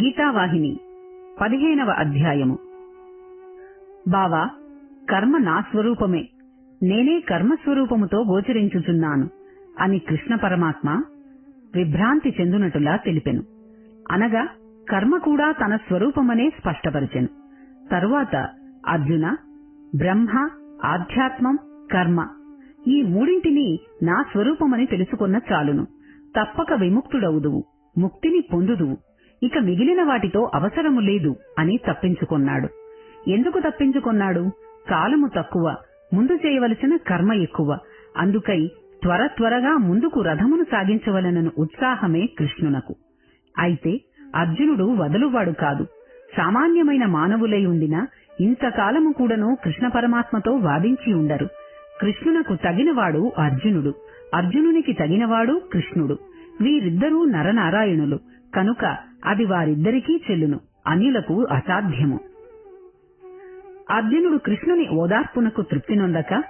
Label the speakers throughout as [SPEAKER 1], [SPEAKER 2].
[SPEAKER 1] గీతావాహిని పదిహేనవ అధ్యాయము. బావా కర్మ నా స్వరూపమే. నేనే కర్మస్వరూపముతో గోచరించుచున్నాను అని కృష్ణ పరమాత్మ విభ్రాంతి చెందునటులా తెలిపెను. అనగా కర్మ కూడా తన స్వరూపమనే స్పష్టపరిచెను. తరువాత అర్జున బ్రహ్మ ఆధ్యాత్మం కర్మ ఈ మూడింటిని నా స్వరూపమని తెలుసుకున్న చాలును. తప్పక విముక్తుడవుదువు ముక్తిని పొందుదువు. ఇక మిగిలిన వాటితో అవసరము లేదు అని తప్పించుకున్నాడు. ఎందుకు తప్పించుకున్నాడు? కాలము తక్కువ ముందు చేయవలసిన కర్మ ఎక్కువ. అందుకై త్వర త్వరగా ముందుకు రథమును సాగించవలనను ఉత్సాహమే కృష్ణునకు. అయితే అర్జునుడు వదలువాడు కాదు. సామాన్యమైన మానవులై ఉండిన ఇంతకాలము కూడాను కృష్ణ పరమాత్మతో వాదించి ఉండరు. కృష్ణునకు తగినవాడు అర్జునుడు. అర్జునునికి తగినవాడు కృష్ణుడు. వీరిద్దరూ నరనారాయణులు. కనుక అది వారిద్దరికీ చెల్లును. అన్యులకు అసాధ్యము. అర్జునుడు కృష్ణుని ఓదార్పునకు తృప్తి నొందక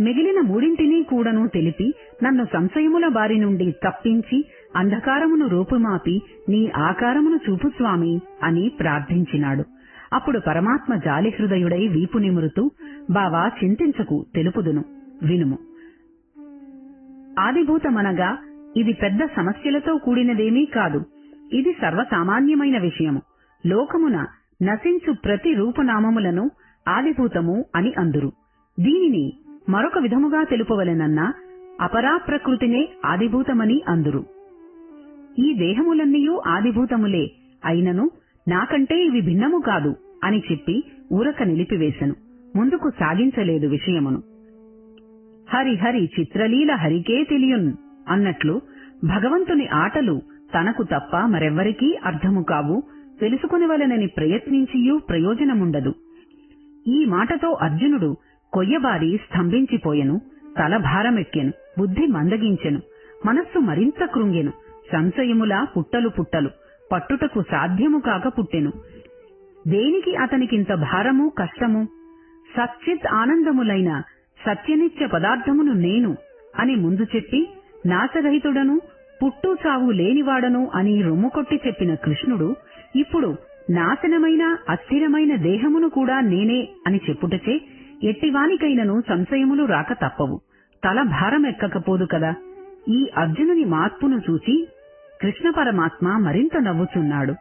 [SPEAKER 1] మిగిలిన మూడింటినీ కూడాను తెలిపి నన్ను సంశయముల బారి నుండి తప్పించి అంధకారమును రూపుమాపి నీ ఆకారమును చూపు స్వామి అని ప్రార్థించినాడు. అప్పుడు పరమాత్మ జాలి హృదయుడై వీపు నిమురుతూ బావా చింతించకు తెలుపుదును వినుము. ఆదిభూతమనగా ఇది పెద్ద సమస్యలతో కూడినదేమీ కాదు. ఇది సర్వసామాన్యమైన విషయము. లోకమున నశించు ప్రతి రూపనామములను ఆదిభూతము అని అందురు. దీనిని మరొక విధముగా తెలుపవలెనన్నా అపరాప్రకృతినే ఆదిభూతమని అందురు. ఈ దేహములన్నీయూ ఆదిభూతములే అయినను నాకంటే ఇవి భిన్నము కాదు అని చెప్పి ఊరక నిలిపివేశను ముందుకు సాగించలేదు విషయమును. హరి హరి చిత్రలీల హరికే తెలియున్ అన్నట్లు భగవంతుని ఆటలు తనకు తప్ప మరెవ్వరికీ అర్థము కావు తెలుసుకునివలనని ప్రయత్నించియూ ప్రయోజనముండదు. ఈ మాటతో అర్జునుడు కొయ్యబారి స్తంభించిపోయెను తల భారమెక్కెను బుద్ధి మందగించెను మనస్సు మరింత కృంగెను సంశయములా పుట్టలు పుట్టలు పట్టుటకు సాధ్యము కాక పుట్టెను. దేనికి అతనికింత భారము కష్టము? సచ్చిత్ ఆనందములైన సత్యనిత్య పదార్థమును నేను అని ముందు చెప్పి నాశరహితుడను పుట్టు చావు లేనివాడను అని రొమ్ముకొట్టి చెప్పిన కృష్ణుడు ఇప్పుడు నాశనమైన అస్థిరమైన దేహమును కూడా నేనే అని చెప్పుటచే ఎట్టివానికైనను సంశయములు రాక తప్పవు. తల భారమెక్కకపోదు కదా. ఈ అర్జునుని మార్పును చూసి కృష్ణ పరమాత్మ మరింత నవ్వుచున్నాడు.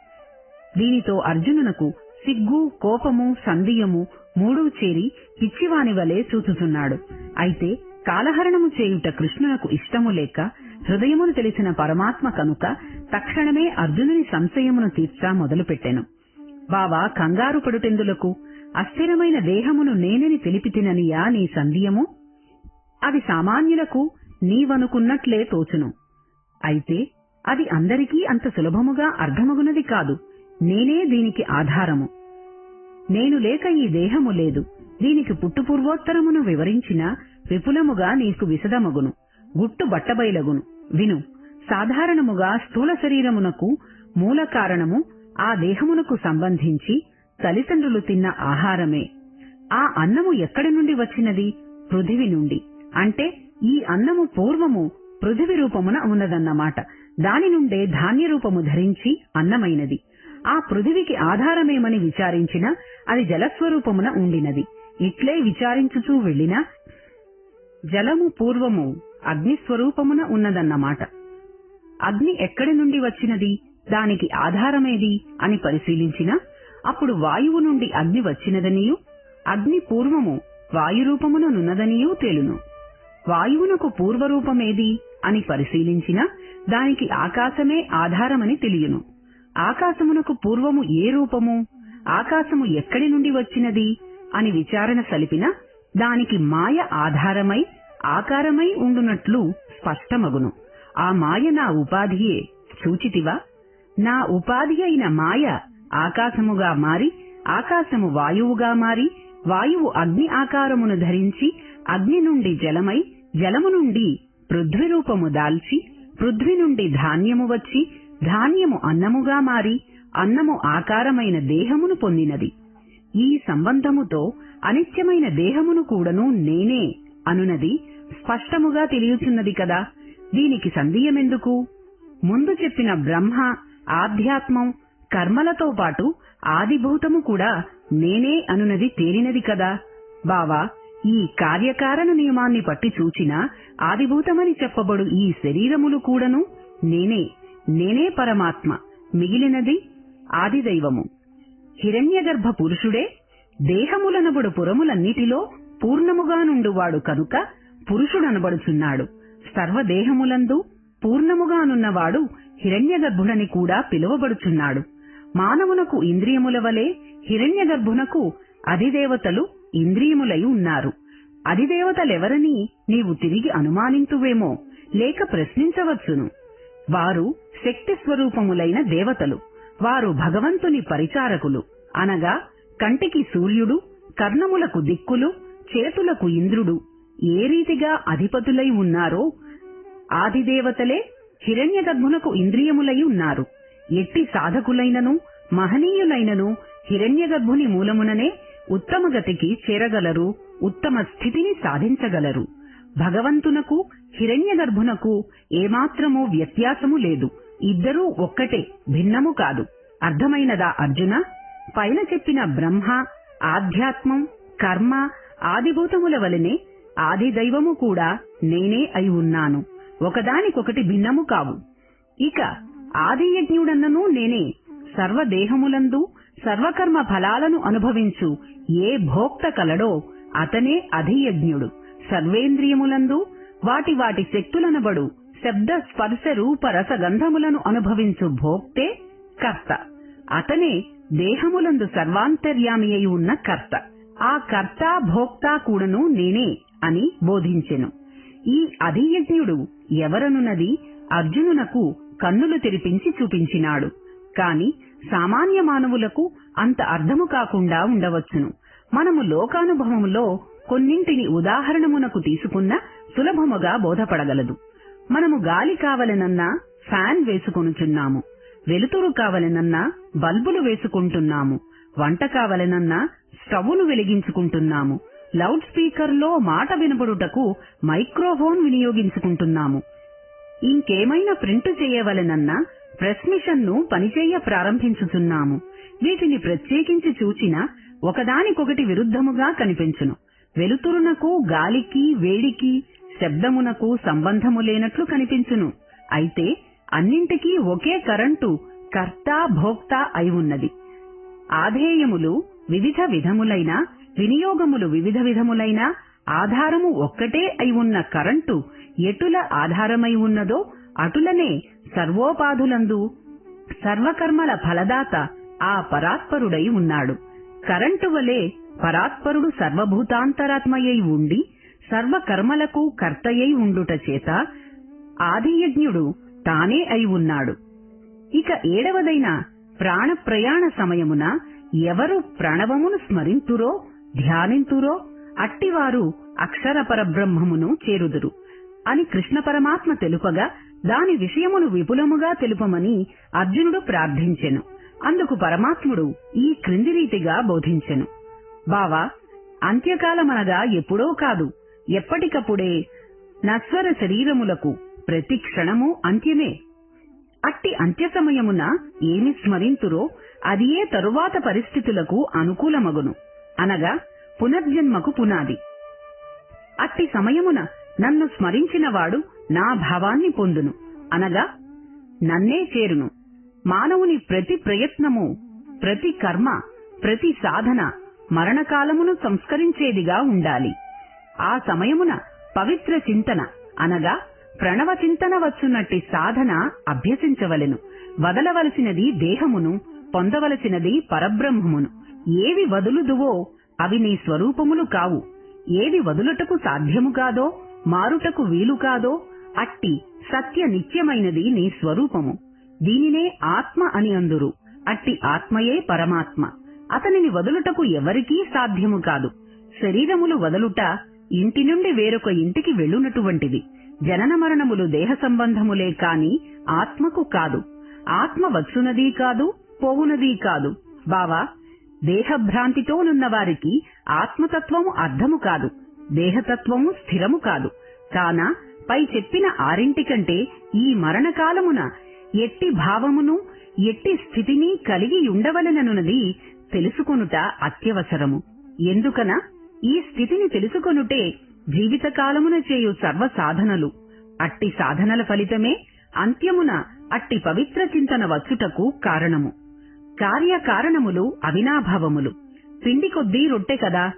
[SPEAKER 1] దీనితో అర్జునునకు సిగ్గు కోపము సందేయము మూడూ చేరి పిచ్చివాని వలె చూచుచున్నాడు అయితే కాలహరణము చేయుట కృష్ణునకు ఇష్టము లేక హృదయమును తెలిసిన పరమాత్మ కనుక తక్షణమే అర్జునుని సంశయమును తీర్చా మొదలుపెట్టెను. బావా కంగారు పడుటెందులకు? అస్థిరమైన దేహమును నేనని తెలిపితిననియా నీ సంధియము అది సామాన్యులకు నీవనుకున్నట్లే తోచును. అయితే అది అందరికీ అంత సులభముగా అర్థమగునది కాదు. నేనే దీనికి ఆధారము. నేను లేక ఈ దేహము లేదు. దీనికి పుట్టుపూర్వోత్తరమును వివరించిన విపులముగా నీకు విశదమగును గుట్టు బట్టబయలగును. విను సాధారణముగా స్థూల శరీరమునకు మూల కారణము ఆ దేహమునకు సంబంధించి తల్లిదండ్రులు తిన్న ఆహారమే. ఆ అన్నము ఎక్కడి నుండి వచ్చినది? పృథివి నుండి. అంటే ఈ అన్నము పూర్వము పృథివి రూపమున ఉన్నదన్నమాట. దాని నుండే ధాన్య రూపము ధరించి అన్నమైనది. ఆ పృథివికి ఆధారమేమని విచారించిన అది జలస్వరూపమున ఉండినది. ఇట్లే విచారించుచూ వెళ్ళినా జలము పూర్వము అగ్నిస్వరూపమున ఉన్నదన్నమాట. అగ్ని ఎక్కడి నుండి వచ్చినది? దానికి ఆధారమేది అని పరిశీలించిన అప్పుడు వాయువు నుండి అగ్ని వచ్చినదనియు అగ్ని పూర్వము వాయురూపముననున్నదనియూ తేలును. వాయువునకు పూర్వరూపమేది అని పరిశీలించిన దానికి ఆకాశమే ఆధారమని తెలియను. ఆకాశమునకు పూర్వము ఏ రూపము? ఆకాశము ఎక్కడి నుండి వచ్చినది? అని విచారణ సలిపిన దానికి మాయ ఆధారమై ఆకారమై ఉండునట్లు స్పష్టమగును. ఆ మాయ నా ఉపాధియే. చూచితివా నా ఉపాధి అయిన మాయ ఆకాశముగా మారి ఆకాశము వాయువుగా మారి వాయువు అగ్ని ఆకారమును ధరించి అగ్ని నుండి జలమై జలము నుండి పృథ్వీ రూపము దాల్చి పృథ్వీ నుండి ధాన్యము వచ్చి ధాన్యము అన్నముగా మారి అన్నము ఆకారమైన దేహమును పొందినది. ఈ సంబంధముతో అనిత్యమైన దేహమును కూడను నేనే అనునది స్పష్టముగా తెలియచున్నది కదా. దీనికి సందేహమెందుకు? ముందు చెప్పిన బ్రహ్మ ఆధ్యాత్మం కర్మలతో పాటు ఆదిభూతము కూడా నేనే అనునది తేలినది కదా. బావా ఈ కార్యకారణ నియమాన్ని పట్టి చూచిన ఆదిభూతమని చెప్పబడు ఈ శరీరములు కూడాను నేనే. నేనే పరమాత్మ. మిగిలినది ఆదిదైవము. హిరణ్యగర్భ పురుషుడే దేహములనబడు పురములన్నిటిలో పూర్ణముగానుండువాడు కనుక పురుషుడనబడుచున్నాడు. సర్వదేహములందు పూర్ణముగానున్నవాడు హిరణ్యగర్భుడని కూడా పిలువబడుచున్నాడు. మానవునకు ఇంద్రియముల వలె హిరణ్యగర్భునకు అధిదేవతలు ఇంద్రియములై ఉన్నారు. అధిదేవతలెవరని నీవు తిరిగి అనుమానింతువేమో లేక ప్రశ్నించవచ్చును. వారు శక్తి స్వరూపములైన దేవతలు. వారు భగవంతుని పరిచారకులు. అనగా కంటికి సూర్యుడు కర్ణములకు దిక్కులు చేతులకు ఇంద్రుడు. ఏ రీతిగా అధిపతులై ఉన్నారో ఆదిదేవతలే హిరణ్యగర్భునకు ఇంద్రియములై ఉన్నారు. ఎట్టి సాధకులైనను మహనీయులైనను హిరణ్యగర్భుని మూలముననే ఉత్తమ గతికి చేరగలరు ఉత్తమ స్థితిని సాధించగలరు. భగవంతునకు హిరణ్యగర్భునకు ఏమాత్రమూ వ్యత్యాసము లేదు. ఇద్దరూ ఒక్కటే భిన్నము కాదు. అర్థమైనదా అర్జున? పైన చెప్పిన బ్రహ్మ ఆధ్యాత్మం కర్మ ఆదిభూతముల వలనే ఆది దైవము కూడా నేనే అయి ఉన్నాను. ఒకదానికొకటి భిన్నము కావు. ఇక ఆదియజ్ఞుడన్నను నేనే సర్వదేహములందు సర్వకర్మ ఫలాలను అనుభవించు ఏ భోక్త కలడో అతనే అధియజ్ఞుడు. సర్వేంద్రియములందు వాటి వాటి శక్తులనబడు శబ్ద స్పర్శ రూప రసగంధములను అనుభవించు భోక్తే కర్త. అతనే దేహములందు సర్వాంతర్యామి అయి ఉన్న కర్త. ఆ కర్త భోక్త కూడాను నేనే అని బోధించెను. ఈ అధియజ్ఞుడు ఎవరనున్నది అర్జునునకు కన్నులు తెరిపించి చూపించినాడు. కాని సామాన్య మానవులకు అంత అర్థము కాకుండా ఉండవచ్చును. మనము లోకానుభవములో కొన్నింటిని ఉదాహరణమునకు తీసుకున్న సులభముగా బోధపడగలదు. మనము గాలి కావలనన్నా ఫ్యాన్ వేసుకొనుచున్నాము. వెలుతురు కావలనన్నా బల్బులు వేసుకుంటున్నాము. వంట కావలనన్నా స్టవ్ను వెలిగించుకుంటున్నాము. లౌడ్ స్పీకర్లో మాట వినబడుటకు మైక్రోఫోన్ వినియోగించుకుంటున్నాము. ఇంకేమైనా ప్రింట్ చేయవలనన్నా ప్రెస్ మిషన్ను పనిచేయ ప్రారంభించుచున్నాము. వీటిని ప్రత్యేకించి చూచిన ఒకదానికొకటి విరుద్ధముగా కనిపించును. వెలుతురునకు గాలికి వేడికి శబ్దమునకు సంబంధము లేనట్లు కనిపించును. అయితే అన్నింటికీ ఒకే కరెంటు కర్త భోక్త అయి ఉన్నది. ఆధేయములు వివిధ విధములైన వినియోగములు వివిధ విధములైన ఆధారము ఒక్కటే అయి ఉన్న కరెంటు ఎటుల ఆధారమై ఉన్నదో అటులనే సర్వోపాధులందు సర్వకర్మల ఫలదాత ఆ పరాత్పరుడై ఉన్నాడు. కరెంటు వలె పరాత్పరుడు సర్వభూతాంతరాత్మయై ఉండి సర్వకర్మలకు కర్తయై ఉండుట చేత ఆదియజ్ఞుడు తానే అయి ఉన్నాడు. ఇక ఏడవదైన ప్రాణ ప్రయాణ సమయమున ఎవరు ప్రణవమును స్మరింతురో ధ్యానింతురో అట్టివారు అక్షర పరబ్రహ్మమును చేరుదురు. అని కృష్ణ పరమాత్మ తెలుపగా దాని విషయమును విపులముగా తెలుపమని అర్జునుడు ప్రార్థించెను. అందుకు పరమాత్ముడు ఈ క్రింది రీతిగా బోధించెను. బావా అంత్యకాలమనగా ఎప్పుడో కాదు. ఎప్పటికప్పుడే నశ్వర శరీరములకు ప్రతి క్షణము అంత్యమే. అట్టి అంత్య సమయమున ఏమి స్మరింతురో అదియే తరువాత పరిస్థితులకు అనుకూలమగును. అనగా పునర్జన్మకు పునాది. అట్టి సమయమున నన్ను స్మరించినవాడు నా భావాన్ని పొందును. అనగా నన్నే చేరును. మానవుని ప్రతి ప్రయత్నము ప్రతి కర్మ ప్రతి సాధన మరణకాలమును సంస్కరించేదిగా ఉండాలి. ఆ సమయమున పవిత్ర చింతన అనగా ప్రణవ చింతన వచ్చున్నట్టి సాధన అభ్యసించవలెను. వదలవలసినది దేహమును పొందవలసినది పరబ్రహ్మమును. ఏవి వదులుదువో అవి నీ స్వరూపములు కావు. ఏది వదులుటకు సాధ్యము కాదో మారుటకు వీలు కాదో అట్టి సత్య నిత్యమైనది నీ స్వరూపము. దీనినే ఆత్మ అని అందురు. అట్టి ఆత్మయే పరమాత్మ. అతనిని వదులుటకు ఎవరికీ సాధ్యము కాదు. శరీరములు వదలుట ఇంటి నుండి వేరొక ఇంటికి వెళ్ళునటువంటిది. జనన మరణములు దేహ సంబంధములే కాని ఆత్మకు కాదు. ఆత్మ వచ్చునదీ కాదు పోవునదీ కాదు. బావా దేహభ్రాంతితోనున్న వారికి ఆత్మతత్వము అర్థము కాదు దేహతత్వము స్థిరము కాదు. కాన పై చెప్పిన ఆరింటికంటే ఈ మరణకాలమున ఎట్టి భావమును ఎట్టి స్థితిని కలిగి ఉండవలననున్నది తెలుసుకొనుట అత్యవసరము. ఎందుకన? ఈ స్థితిని తెలుసుకొనుటే జీవితకాలమున చేయు సర్వ సాధనలు అట్టి సాధనల ఫలితమే అంత్యమున అట్టి పవిత్ర చింతన వచ్చుటకు కారణము. కార్యకారణములు అవినాభావములు. పిండి కొద్దీ రొట్టె కదా?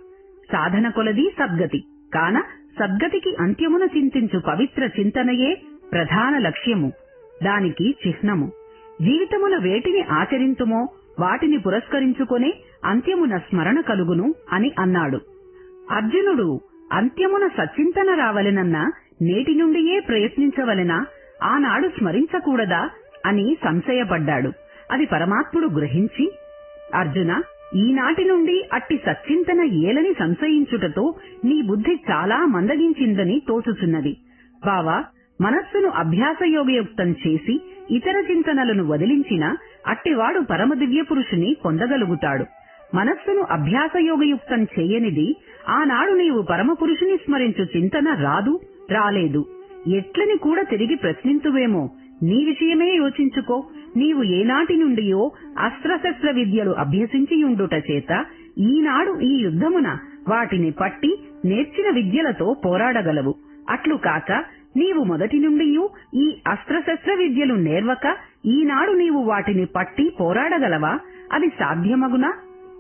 [SPEAKER 1] సాధన కొలది సద్గతి. కాన సద్గతికి అంత్యమున చింతించు పవిత్ర చింతనయే ప్రధాన లక్ష్యము. దానికి చిహ్నము. జీవితముల వేటిని ఆచరింతుమో వాటిని పురస్కరించుకునే అంత్యమున స్మరణ కలుగును అని అన్నాడు. అర్జునుడు అంత్యమున సచ్చింతన రావలెనన్న నేటి నుండియే ప్రయత్నించవలెనా? ఆనాడు స్మరించకూడదా? అని సంశయపడ్డాడు. అది పరమాత్ముడు గ్రహించి అర్జున ఈనాటి నుండి అట్టి సచ్చింతన ఏలని సంశయించుటతో నీ బుద్ధి చాలా మందగించిందని తోచుచున్నది. బావా మనస్సును అభ్యాసయోగయుక్తం చేసి ఇతర చింతనలను వదిలించిన అట్టివాడు పరమదివ్య పురుషుని పొందగలుగుతాడు. మనస్సును అభ్యాసయోగయుక్తం చేయనిది ఆనాడు నీవు పరమపురుషుని స్మరించు చింతన రాదు రాలేదు. ఎట్లని కూడా తిరిగి ప్రశ్నింతువేమో నీ విషయమే యోచించుకో. నీవు ఏనాటి నుండియో అస్త్రశస్త్ర విద్యలు అభ్యసించియుండుట చేత ఈనాడు ఈ యుద్ధమున వాటిని పట్టి నేర్చిన విద్యలతో పోరాడగలవు. అట్లు కాక నీవు మొదటి నుండియూ ఈ అస్త్రశస్త్ర విద్యలు నేర్వక ఈనాడు నీవు వాటిని పట్టి పోరాడగలవా? అది సాధ్యమగునా?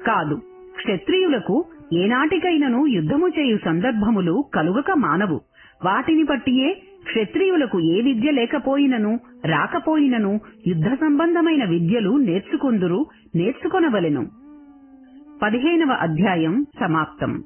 [SPEAKER 1] కాదు. క్షత్రియులకు ఏనాటికైనను యుద్ధము చేయు సందర్భములు కలుగక మానవు. వాటిని పట్టియే క్షత్రియులకు ఏ విద్య లేకపోయినను రాకపోయినను యుద్ధ సంబంధమైన విద్యలు నేర్చుకొందురు నేర్చుకొనవలెను. పదిహేనవ అధ్యాయం సమాప్తం.